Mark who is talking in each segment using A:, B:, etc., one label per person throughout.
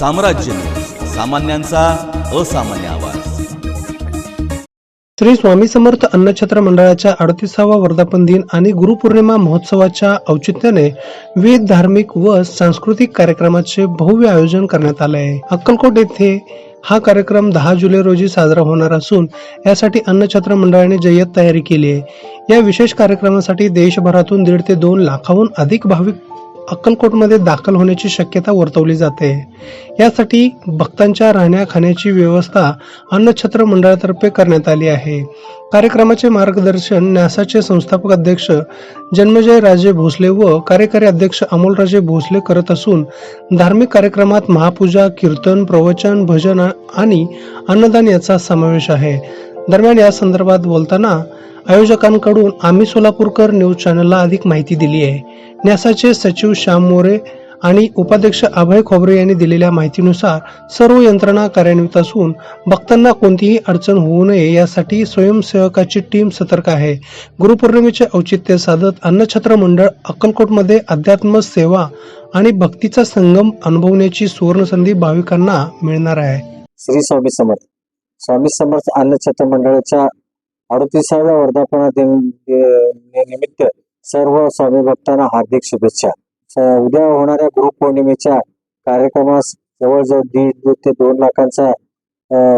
A: साम्राज्य. सामान्यांचा असामान्य आवाज.
B: श्री स्वामी समर्थ अन्नछत्र मंडळाच्या अडतीसावा वर्धापन दिन आणि गुरुपौर्णिमा महोत्सवाच्या औचित्याने विविध धार्मिक व सांस्कृतिक कार्यक्रमाचे भव्य आयोजन करण्यात आले आहे. अक्कलकोट येथे हा कार्यक्रम दहा जुलै रोजी साजरा होणार असून यासाठी अन्नछत्र मंडळाने जय्यत तयारी केली आहे. या विशेष कार्यक्रमासाठी देशभरातून दीड ते दोन लाखाहून अधिक भाविक अक्कलकोटमध्ये दाखल होण्याची शक्यता वर्तवली जाते. यासाठी भक्तांच्या राहण्या खाण्याची व्यवस्था अन्नछत्र मंडळातर्फे करण्यात आली आहे. कार्यक्रमाचे मार्गदर्शन न्यासाचे संस्थापक अध्यक्ष जन्मजय राजे भोसले व कार्यकारी अध्यक्ष अमोलराजे भोसले करत असून धार्मिक कार्यक्रमात महापूजा कीर्तन प्रवचन भजन आणि अन्नदान याचा समावेश आहे. दरम्यान या संदर्भात बोलताना आयोजकांकडून आम्ही सोलापूरकर न्यूज चॅनलला अधिक माहिती दिली आहे. न्यासाचे सचिव श्याम मोरे आणि उपाध्यक्ष अभय खोबरे यांनी दिलेल्या माहितीनुसार सर्व यंत्रणा कार्यान्वित असून भक्तांना कोणतीही अडचण होऊ नये यासाठी स्वयंसेवकाची टीम सतर्क आहे. गुरुपौर्णिमेचे औचित्य साधत अन्नछत्र मंडळ अक्कलकोटमध्ये अध्यात्म सेवा आणि भक्तीचा संगम अनुभवण्याची सुवर्ण संधी भाविकांना मिळणार आहे.
C: श्री स्वामी समर्थ. स्वामी समर्थ अन्नछत्र मंडळाच्या अडतीसाव्या वर्धापना निमित्त सर्व स्वामी भक्तांना हार्दिक शुभेच्छा. उद्या होणाऱ्या गुरुपौर्णिमेच्या कार्यक्रमास जवळजवळ दीड ते दोन लाखांचा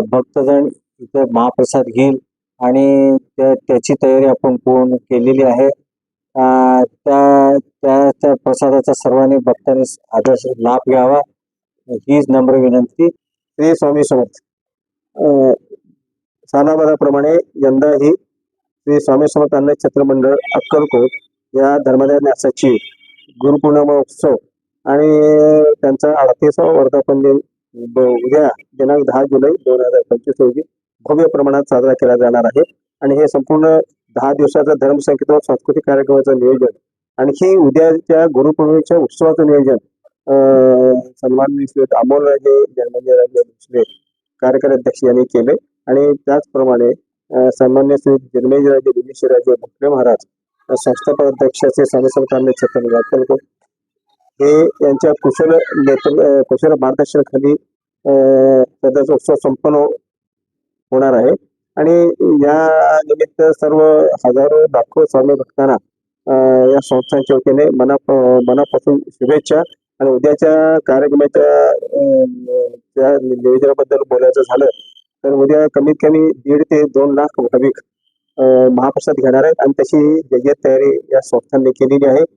C: भक्तजण इथे महाप्रसाद घेईल आणि त्या- त्याची तयारी आपण पूर्ण केलेली आहे. त्या त्या त्या प्रसादाचा सर्वांनी भक्तांनी आदर्श लाभ घ्यावा. हीच नम्र विनंती. श्री स्वामी समर्थ. अं, यंदाही श्री स्वामी समर्थ अन्न छत्र मंडळ अक्कलकोट या धर्मदाय न्यासाची गुरुपौर्णिमा उत्सव आणि त्यांचा अडतीसावा वर्धापन दिन उद्या दिनांक दहा जुलै दोन हजार पंचवीस रोजी भव्य प्रमाणात साजरा केला जाणार आहे. आणि हे संपूर्ण दहा दिवसाचा धर्मसंकेत सांस्कृतिक कार्यक्रमाचं नियोजन आणखी उद्याच्या गुरुपौर्णिमेच्या उत्सवाचं नियोजन सन्मान सन्माननीय श्री अमोल राजे राजे भोसले कार्यकारी अध्यक्ष यांनी केले. आणि त्याचप्रमाणे सामान्य श्री जन्मेजराजे दिनेशराजे भोसले महाराज संस्थापक अध्यक्षाचे स्वामी समर्थांनी छत्रपती हे यांच्या कुशल नेतृत्व कुशल मार्गदर्शनाखाली सध्याचा उत्सव संपन्न होणार आहे. आणि या निमित्त सर्व हजारो लाखो स्वामी भक्तांना या संस्थांच्या वतीने मना मनापासून शुभेच्छा आणि उद्याच्या कार्यक्रमाच्या निवेदनाबद्दल नियोजनाबद्दल बोलायचं झालं तर उद्या कमीत कमी दीड ते दोन लाख भाविक महाप्रसाद घेणार आहेत. आणि तशी जय्यत तयारी या संस्थांनी केलेली आहे.